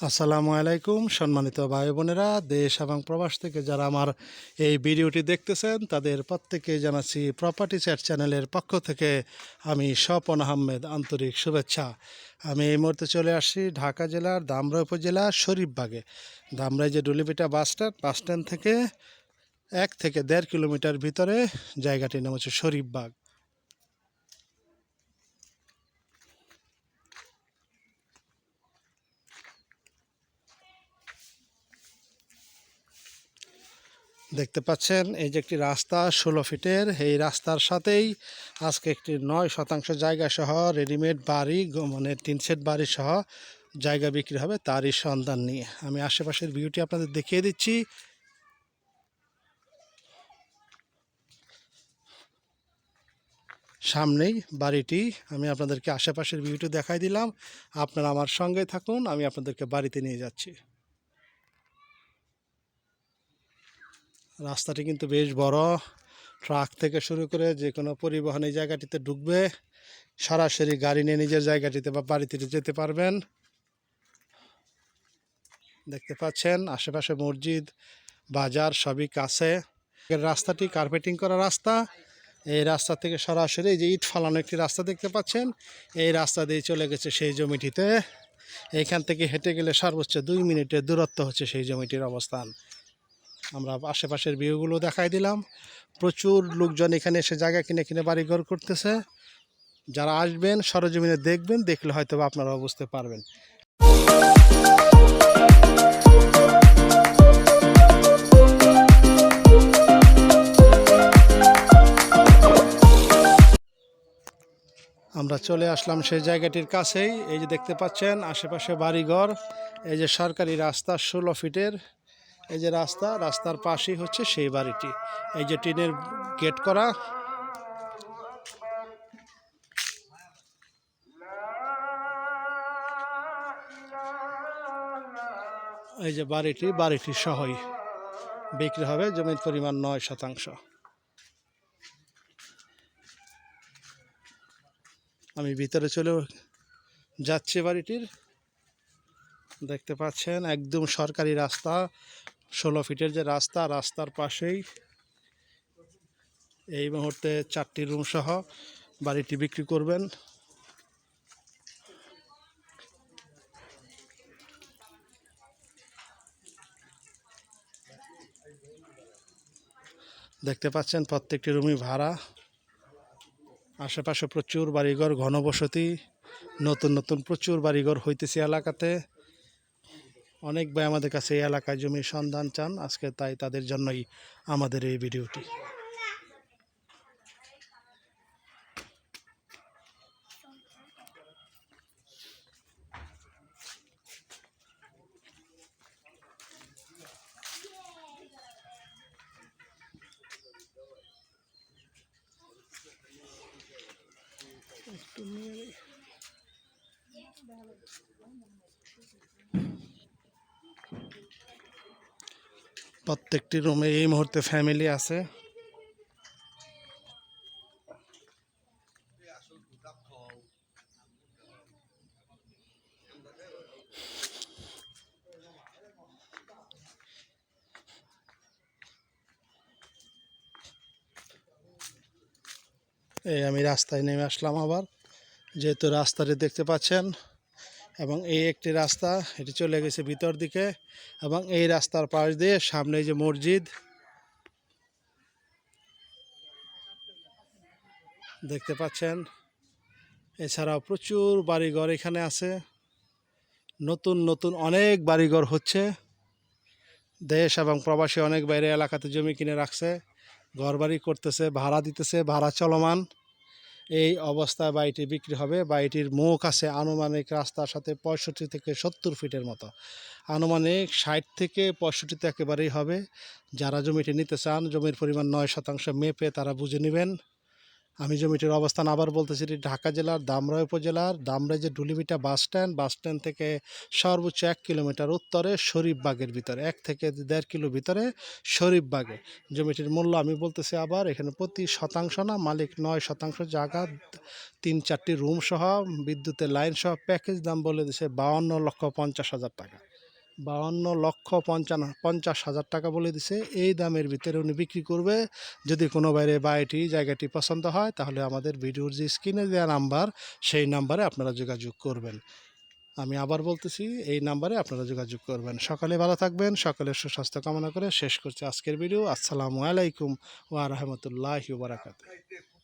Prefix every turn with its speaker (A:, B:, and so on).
A: আসসালামু আলাইকুম, সম্মানিত ভাই বোনেরা, দেশ এবং প্রবাস থেকে যারা আমার এই ভিডিওটি দেখতেছেন, তাদের প্রত্যেকে জানাচ্ছি প্রপার্টি চ্যাট চ্যানেলের পক্ষ থেকে আমি স্বপন আহমেদ আন্তরিক শুভেচ্ছা। আমি এই মুহূর্তে চলে আসছি ঢাকা জেলার দামরা উপজেলা শরীফবাগে। দামরাই যে ডুলিবিটা বাস স্ট্যান্ড বাস স্ট্যান্ড থেকে এক থেকে দেড় কিলোমিটার ভিতরে জায়গাটির নাম হচ্ছে শরীফবাগ। দেখতে পাচ্ছেন, এই যে একটি রাস্তা ষোলো ফিটের, এই রাস্তার সাথেই আজকে একটি নয় শতাংশ জায়গা সহ রেডিমেড বাড়ি মানে টিন সেট বাড়ি সহ জায়গা বিক্রি হবে তারই সন্ধান নিয়ে। আমি আশেপাশের ভিউটি আপনাদের দেখিয়ে দিচ্ছি। সামনেই বাড়িটি, আমি আপনাদেরকে আশেপাশের ভিউটি দেখাই দিলাম। আপনারা আমার সঙ্গে থাকুন, আমি আপনাদেরকে বাড়িতে নিয়ে যাচ্ছি। রাস্তাটি কিন্তু বেশ বড়। ট্রাক থেকে শুরু করে যে কোনো পরিবহন এই জায়গাটিতে ঢুকবে। সরাসরি গাড়ি নিয়ে নিজের জায়গাটিতে বা বাড়িতে যেতে পারবেন। দেখতে পাচ্ছেন, আশেপাশে মসজিদ, বাজার সবই কাছে। রাস্তাটি কার্পেটিং করা রাস্তা। এই রাস্তা থেকে সরাসরি যে ইট ফালানো একটি রাস্তা দেখতে পাচ্ছেন, এই রাস্তা দিয়ে চলে গেছে সেই জমিটিতে। এইখান থেকে হেঁটে গেলে সর্বোচ্চ দুই মিনিটের দূরত্ব হচ্ছে সেই জমিটির অবস্থান। আমরা আশেপাশের ভিউগুলো দেখাই দিলাম। প্রচুর লোকজন এখানে এসে জায়গা কিনে কিনে বাড়িঘর করতেছে। যারা আসবেন, সরজমিনে দেখবেন, দেখলে হয়তো বা আপনারাও বুঝতে পারবেন। আমরা চলে আসলাম সেই জায়গাটির কাছেই। এই যে দেখতে পাচ্ছেন, আশেপাশে বাড়িঘর। এই যে সরকারি রাস্তা ষোলো ফিটের। এই যে রাস্তা, রাস্তার পাশেই হচ্ছে সেই বাড়িটি। এই যে টিনের গেট করা। এই যে বাড়িটি বাড়িটি সহই বিক্রি হবে, জমির পরিমাণ নয় শতাংশ। আমি ভিতরে চলে যাচ্ছি বাড়িটির। দেখতে পাচ্ছেন, একদম সরকারি রাস্তা। ষোলো ফিটের যে রাস্তা, রাস্তার পাশেই এই মুহূর্তে চারটি রুম সহ বাড়িটি বিক্রি করবেন। দেখতে পাচ্ছেন প্রত্যেকটি রুমই ভাড়া। আশেপাশে প্রচুর বাড়িঘর, ঘনবসতি, নতুন নতুন প্রচুর বাড়িঘর হইতেছে এলাকাতে। অনেক ভাই আমাদের কাছে এই এলাকায় জমির সন্ধান চান, আজকে তাই তাদের জন্যই আমাদের এই ভিডিওটি। প্রত্যেকটি রুমে এই মুহূর্তে ফ্যামিলি আছে। এই আমি রাস্তায় নেমে আসলাম আবার। যেহেতু রাস্তাটি দেখতে পাচ্ছেন এবং এই একটি রাস্তা, এটি চলে গেছে ভিতর দিকে এবং এই রাস্তার পাশ দিয়ে সামনে যে মসজিদ। দেখতে পাচ্ছেন, এছাড়াও প্রচুর বাড়িঘর এখানে আছে। নতুন নতুন অনেক বাড়িঘর হচ্ছে। দেশ এবং প্রবাসী অনেক বাইরে এলাকাতে জমি কিনে রাখছে, ঘরবাড়ি করতেছে, ভাড়া দিতেছে, ভাড়া চলমান। এই অবস্থায় বাড়িটি বিক্রি হবে। বাড়িটির মুখ আছে আনুমানিক রাস্তার সাথে পঁয়ষট্টি থেকে সত্তর ফিটের মতো। আনুমানিক ষাট থেকে পঁয়ষট্টিতে একেবারেই হবে। যারা জমিটি নিতে চান, জমির পরিমাণ নয় শতাংশ মেপে তারা বুঝে নেবেন। আমি জমিটির অবস্থান আবার বলতেছি, এটি ঢাকা জেলার দামরাই উপজেলার দামরাই যে ডুলিবিটা বাস স্ট্যান্ড বাস স্ট্যান্ড থেকে সর্বোচ্চ এক কিলোমিটার উত্তরে শরীফবাগের ভিতরে, এক থেকে দেড় কিলো ভিতরে শরীফবাগে। জমিটির মূল্য আমি বলতেছি আবার এখানে প্রতি শতাংশ না, মালিক নয় শতাংশ জায়গা, তিন চারটি রুম সহ, বিদ্যুতের লাইন সহ, প্যাকেজ দাম বলে দিছে বাউন্ন লক্ষ পঞ্চাশ হাজার টাকা। বাউন্ন লক্ষ পঞ্চান্ন, পঞ্চাশ হাজার টাকা বলে দিছে। এই দামের ভিতরে উনি বিক্রি করবে। যদি কোনো বাইরে বাড়িটি জায়গাটি পছন্দ হয়, তাহলে আমাদের ভিডিওর যে স্ক্রিনে দেওয়া নাম্বার, সেই নাম্বারে আপনারা যোগাযোগ করবেন। আমি আবার বলতেছি, এই নাম্বারে আপনারা যোগাযোগ করবেন। সকালে ভালো থাকবেন সকলের সুস্বাস্থ্য কামনা করে শেষ করছি আজকের ভিডিও। আসসালামু আলাইকুম ওয়া বারাকাতুহু।